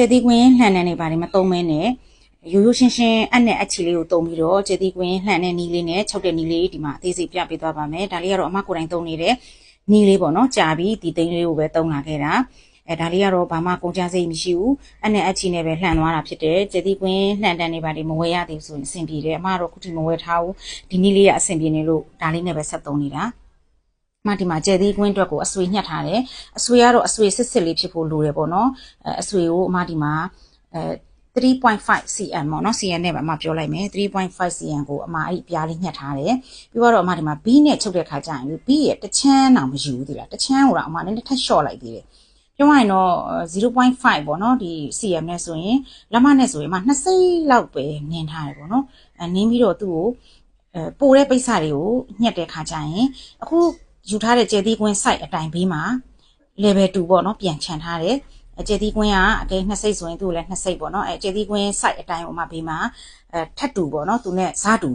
ကျက်သီးကွင်းလှန်တဲ့နေပါတယ်မသုံးမဲနဲ့ရိုးရိုးရှင်းရှင်းအနဲ့အချီလေးကိုတုံပြီးတော့ကျက်သီးကွင်းလှန်တဲ့နီးလေးနဲ့ချုပ်တဲ့နီးလေးဒီမှာအသေးစိတ်ပြပေးသွားပါမယ်ဒါလေးကတော့အမကိုယ်တိုင်သုံးနေတဲ့နီးလေးပေါ့နော်ကြာပြီဒီသိန်းလေးကိုပဲသုံးလာခဲ့တာအဲဒါလေးကတော့ဘာမှကုန်ကြစိတ်မရှိဘူးအနဲ့အချီနဲ့ပဲလှန်သွားတာဖြစ်တယ်ကျက်သီးကွင်းလှန်တဲ့နေပါတယ်မဝဲရသေးဘူးဆိုရင်အဆင်ပြေတယ်အမကတော့ခုထိမဝဲထားဘူးဒီနီးလေးကအဆင်ပြေနေလို့ဒါလေးနဲ့ပဲဆက်သုံးနေတာ မှဒီမှာကျယ်သီးကွင်းအတွက်ကိုအဆွေညှက်ထားတယ်အဆွေကတော့အဆွေစစ်စစ်လေးဖြစ်ဖို့လိုတယ်ပေါ့နော်အဲအဆွေကိုအမဒီမှာအဲ3.5 cm ပေါ့နော် cm နဲ့ပဲအမပြောလိုက်မယ်3.5 cm ကိုအမအဲ့ဒီပြားလေးညှက်ထားတယ်ပြီးတော့အမဒီမှာ B နဲ့ချုပ်တဲ့ခါကျရင် B ရဲ့တစ်ချမ်းတောင်မယူဘူးဒီလားတစ်ချမ်းကိုတော့အမနည်းနည်းထပ်လျှော့လိုက်သေးတယ်ပြောရရင်တော့0.5ပေါ့နော်ဒီ cm နဲ့ဆိုရင်လက်မနဲ့ဆိုရင်အမ2စိတ်လောက်ပဲနင်းထားတယ်ပေါ့နော်အဲနင်းပြီးတော့သူ့ကိုအဲပိုတဲ့ပိတ်စတွေကိုညှက်တဲ့ခါကျရင်အခု ယူထားတဲ့ကျဲသီးကွင်း site အတိုင်ဘေးမှာ level 2ပေါ့နော်ပြန်ခြံထားတယ်အကျဲသီးကွင်းကအကဲနှစ်စိတ်ဆိုရင်သူ့လည်းနှစ်စိတ်ပေါ့နော်အဲကျဲသီးကွင်း site အတိုင်ဟိုမှာဘေးမှာအဲထပ်တူပေါ့နော်သူနဲ့ဇာတူ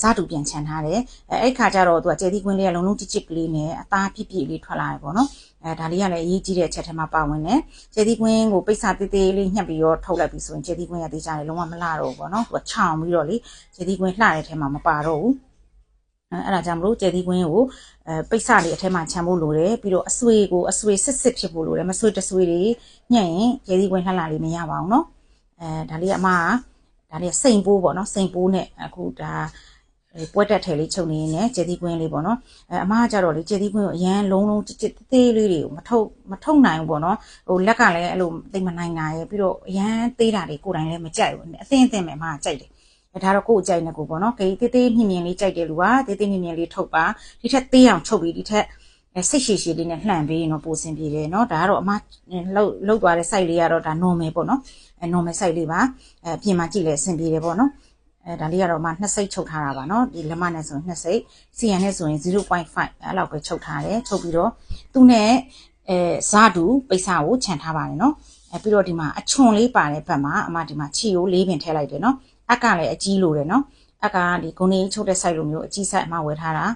ဇာတူပြန်ခြံထားတယ်အဲအဲ့ခါကျတော့သူကကျဲသီးကွင်းလေးကလုံးလုံးချစ်ချစ်ကလေးနဲ့အသားပြည့်ပြည့်လေးထွက်လာတယ်ပေါ့နော်အဲဒါလေးကလည်းအရေးကြီးတဲ့အချက်ထဲမှာပါဝင်တယ်ကျဲသီးကွင်းကိုပိတ်စာတေးသေးလေးညှက်ပြီးတော့ထုတ်လိုက်ပြီဆိုရင်ကျဲသီးကွင်းကတေးကြတယ်လုံးဝမလှတော့ဘူးပေါ့နော်သူကချောင်ပြီးတော့လေကျဲသီးကွင်းလှတဲ့ထဲမှာမပါတော့ဘူး အဲအဲ့ဒါကြောင့်မလို့ကျဲသီးကွင်းကိုအဲပိတ်စလေးအထက်မှာခြံဖို့လိုတယ်ပြီးတော့အဆွေကိုအဆွေစစ်စစ်ဖြစ်ဖို့လိုတယ်မဆွေတဆွေတွေညှက်ရင်ကျဲသီးကွင်းလှလှလေးမရပါဘူးเนาะအဲဒါလေးကအမကဒါလေးကစိန်ပိုးပေါ့เนาะစိန်ပိုးနဲ့အခုဒါပွဲတက်ထဲလေးချုပ်နေနေကျဲသီးကွင်းလေးပေါ့เนาะအဲအမကကြတော့လေကျဲသီးကွင်းကိုအရန်လုံးလုံးကြစ်သေးလေးတွေကိုမထုတ်မထုတ်နိုင်ဘူးပေါ့เนาะဟိုလက်ကလည်းအဲ့လိုသိမနိုင်နိုင်ရဲ့ပြီးတော့အရန်သေးတာတွေကိုယ်တိုင်လည်းမကြိုက်ဘူးအသင်းအသင်းပဲအမကကြိုက်တယ် အဲ ဒါတော့ကိုယ်အကြိုက်နဲ့ကိုပေါ့နော်ခေတေးသေးမြင့်မြင့်လေးကြိုက်တယ်လူကတေးသေးမြင့်မြင့်လေးထုတ်ပါဒီထက်သေးအောင်ချုပ်ပြီးဒီထက်အဲစိတ်ရှည်ရှည်လေးနဲ့လှန်ပေးရင်တော့ပိုစင်ပြေတယ်နော်ဒါကတော့အမလှုပ်လှုပ်သွားတဲ့ site လေးကတော့ဒါ normal ပေါ့နော်အဲ normal site လေးပါအဲအပြင်မှာကြည့်လဲအဆင်ပြေတယ်ပေါ့နော်အဲဒါလေးကတော့အမနှစ်စိတ်ချုပ်ထားတာပါနော်ဒီလက်မနဲ့ဆိုရင်နှစ်စိတ် CN နဲ့ဆိုရင်0.5အဲ့လောက်ပဲချုပ်ထားတယ်ချုပ်ပြီးတော့သူ့နဲ့အဲဇာတူပိတ်စာကိုခြံထားပါတယ်နော်အဲပြီးတော့ဒီမှာအချွန်လေးပါတဲ့ဘက်မှာအမဒီမှာခြီကိုလေးပင်ထည့်လိုက်တယ်နော် အက်ကလည်းအကြီးလိုတယ်နော်အက်ကဒီဂုံနေချုပ်တဲ့ site လိုမျိုးအကြီး site အမှဝယ်ထားတာ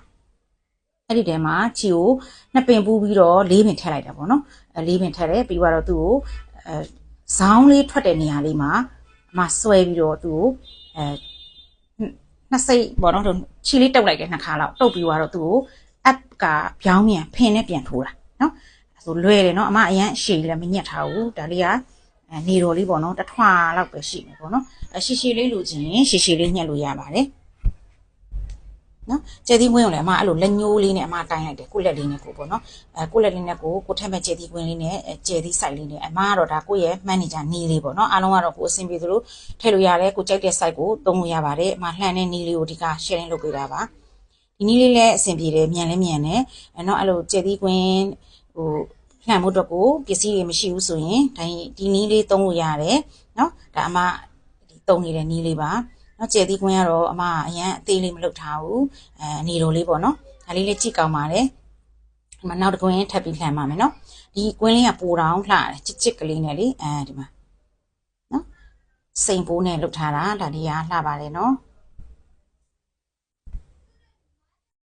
အဲ့ဒီထဲမှာချီကိုနှစ်ပင်ပူးပြီးတော့လေးပင်ထည့်လိုက်တာပေါ့နော်အဲလေးပင်ထည့်တယ်ပြီးတော့သူ့ကိုအဲဇောင်းလေးထွက်တဲ့နေရာလေးမှာအမဆွဲပြီးတော့သူ့ကိုအဲနှစ်စိတ်ပေါ့နော်ချီလေးတုပ်လိုက်တယ်နှစ်ခါလောက်တုပ်ပြီးတော့သူ့ကိုအက်ကပြောင်းမြန်ဖင်နဲ့ပြန်ထိုးတာနော်ဆိုလွယ်တယ်နော်အမအရန်ရှည်လည်းမညက်ထားဘူးဒါလေးကအဲ နေတော်လေးပေါ့နော်တထွာလောက်ပဲရှိမယ်ပေါ့နော်အရှိရှိလေးလိုချင်ရင်ရှိရှိလေးညှက်လို့ရပါတယ်နော်ကျဲသီးကွင်းကိုလည်းအမအဲ့လိုလက်ညိုးလေးနဲ့အမတိုင်းလိုက်တယ်ကိုယ့်လက်လေးနဲ့ကိုပေါ့နော်အဲကိုယ့်လက်လေးနဲ့ကိုကိုထက်မဲ့ကျဲသီးကွင်းလေးနဲ့ကျဲသီးဆိုင်လေးနဲ့အမကတော့ဒါကိုယ့်ရဲ့ manager နေလေးပေါ့နော်အားလုံးကတော့ကိုအဆင်ပြေသလိုထည့်လို့ရတယ်ကိုကြိုက်တဲ့ site ကိုသုံးလို့ရပါတယ်အမလှန်တဲ့နေလေးကိုဒီက sharing လုပ်ပေးတာပါဒီနည်းလေးလည်းအဆင်ပြေတယ်မြန်လည်းမြန်တယ်အဲတော့အဲ့လိုကျဲသီးကွင်းဟို ဖြန့်ဖို့အတွက်ကိုပစ္စည်းတွေမရှိဘူးဆိုရင်ဒါဒီနီးလေးသုံးလို့ရတယ်နော်ဒါအမဒီသုံးနေတဲ့နီးလေးပါနော်ကျဲသီးခွင်းကတော့အမအရန်အသေးလေးမလုပ်ထားဘူးအဲအနေတော်လေးပေါ့နော်ဒါလေးလေးကြည့်ကောင်းပါတယ်ဒီမှာနောက်တစ်ကွင်းထပ်ပြီးလှမ်းပါမယ်နော်ဒီကွင်းလေးကပိုတောင်းလှတယ်ချစ်ချစ်ကလေးနဲ့လေအဲဒီမှာနော်စိန်ပိုးနဲ့လှုပ်ထားတာဒါလေးကလှပါတယ်နော်